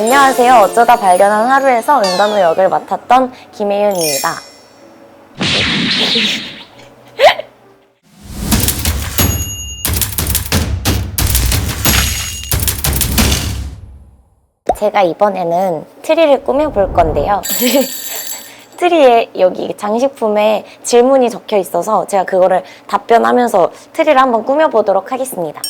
안녕하세요. 어쩌다 발견한 하루에서 은단호 역을 맡았던 김혜윤입니다. 제가 이번에는 트리를 꾸며볼 건데요. 트리에 여기 장식품에 질문이 적혀 있어서 제가 그거를 답변하면서 트리를 한번 꾸며보도록 하겠습니다.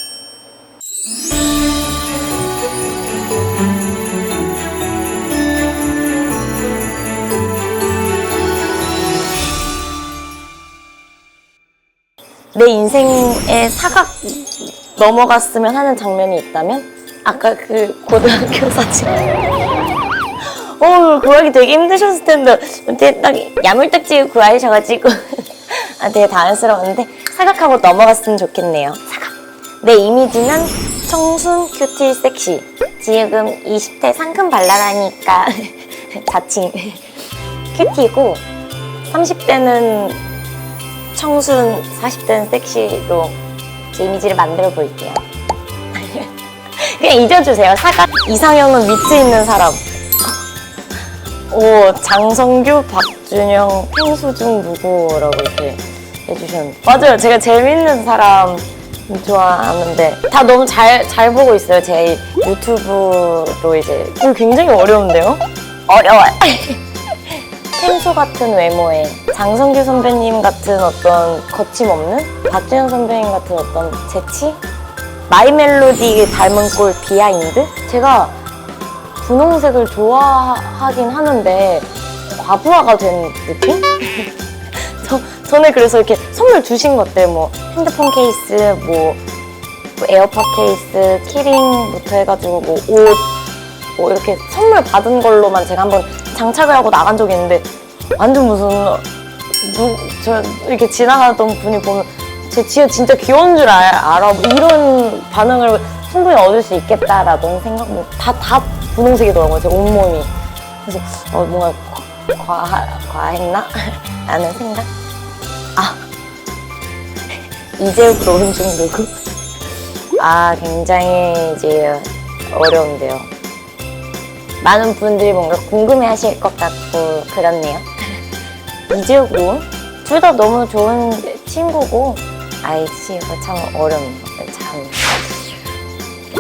내 인생의 사각 넘어갔으면 하는 장면이 있다면 아까 그 고등학교 사진. 어, 구하기 되게 힘드셨을 텐데 되게 딱 야물딱지 구하셔가지고 아, 되게 당황스러웠는데 사각하고 넘어갔으면 좋겠네요. 사각. 내 이미지는 청순, 큐티, 섹시. 지금 20대 상큼 발랄하니까 자칭 큐티고 30대는 청순, 40대는 섹시로 제 이미지를 만들어 볼게요. 그냥 잊어주세요. 사각 이상형은 밑에 있는 사람. 오 장성규, 박준영, 팽수중 누구라고 이렇게 해주셨는데 맞아요. 제가 재밌는 사람 좋아하는데 다 너무 잘 잘 보고 있어요. 제 유튜브로 이제 이거 굉장히 어려운데요? 어려워요. 펭수 같은 외모에 장성규 선배님 같은 어떤 거침없는 박준영 선배님 같은 어떤 재치? 마이 멜로디 닮은 꼴 비하인드? 제가 분홍색을 좋아하긴 하는데 과부하가 된 느낌? 저, 전에 그래서 이렇게 선물 주신 것들 뭐 핸드폰 케이스, 뭐, 뭐 에어팟 케이스, 키링부터 해가지고 뭐 옷, 뭐 이렇게 선물 받은 걸로만 제가 한번 장착을 하고 나간 적이 있는데 완전 무슨 누, 저 이렇게 지나가던 분이 보면 제 지혜 진짜 귀여운 줄 알, 알아 뭐 이런 반응을 충분히 얻을 수 있겠다라는 생각 다다 분홍색이더라고요 제 온몸이 그래서 어, 뭔가 과, 과, 과했나? 라는 생각 아 이재욱 노은중 누구? 아 굉장히 이제 어려운데요 많은 분들이 뭔가 궁금해 하실 것 같고 그렇네요. 로운? 둘다 너무 좋은 친구고 아이씨 이거 참 어렵네요. 참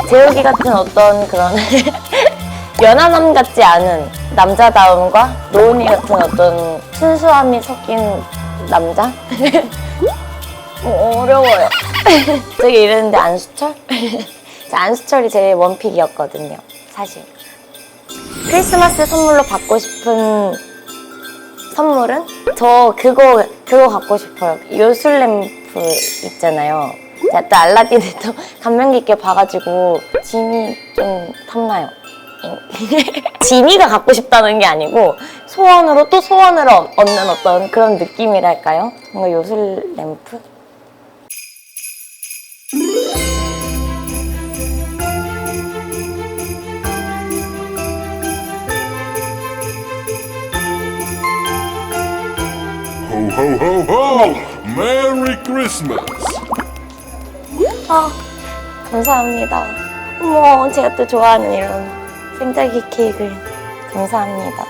재욱이 같은 어떤 그런 연하남 같지 않은 남자다움과 노은이 같은 어떤 순수함이 섞인 남자? 어, 어려워요. 저기 이랬는데 안수철? 저 안수철이 제 원픽이었거든요. 사실. 크리스마스 선물로 받고 싶은 선물은 저 그거 그거 갖고 싶어요. 요술 램프 있잖아요. 제가 또 알라딘을 또 감명 깊게 봐가지고 진이 좀 탐나요. 진이가 갖고 싶다는 게 아니고 소원으로 또 소원을 얻- 얻는 어떤 그런 느낌이랄까요? 뭔가 요술 램프? Ho! Merry Christmas! 아, 감사합니다. 어머, 제가 또 좋아하는 이런 생딸기 케이크를 감사합니다.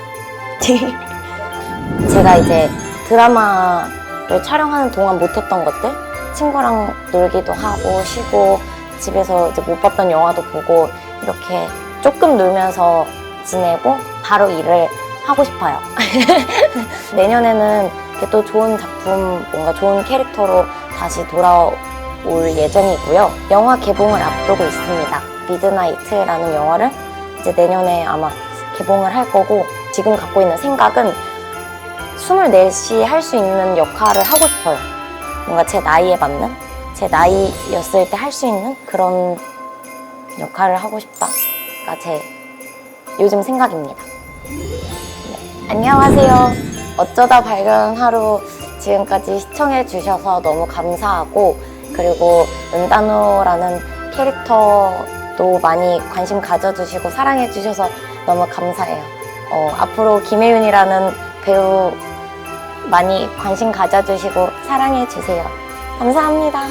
제가 이제 드라마를 촬영하는 동안 못했던 것들 친구랑 놀기도 하고 쉬고 집에서 이제 못 봤던 영화도 보고 이렇게 조금 놀면서 지내고 바로 일을 하고 싶어요. 내년에는 또 좋은 작품, 뭔가 좋은 캐릭터로 다시 돌아올 예정이고요. 영화 개봉을 앞두고 있습니다. 미드나이트라는 영화를 이제 내년에 아마 개봉을 할 거고 지금 갖고 있는 생각은 24시 할 수 있는 역할을 하고 싶어요. 뭔가 제 나이에 맞는 제 나이였을 때 할 수 있는 그런 역할을 하고 싶다가 제 요즘 생각입니다. 네, 안녕하세요. 어쩌다 발견 하루 지금까지 시청해 주셔서 너무 감사하고 그리고 은단호라는 캐릭터도 많이 관심 가져주시고 사랑해 주셔서 너무 감사해요. 어, 앞으로 김혜윤이라는 배우 많이 관심 가져주시고 사랑해 주세요. 감사합니다.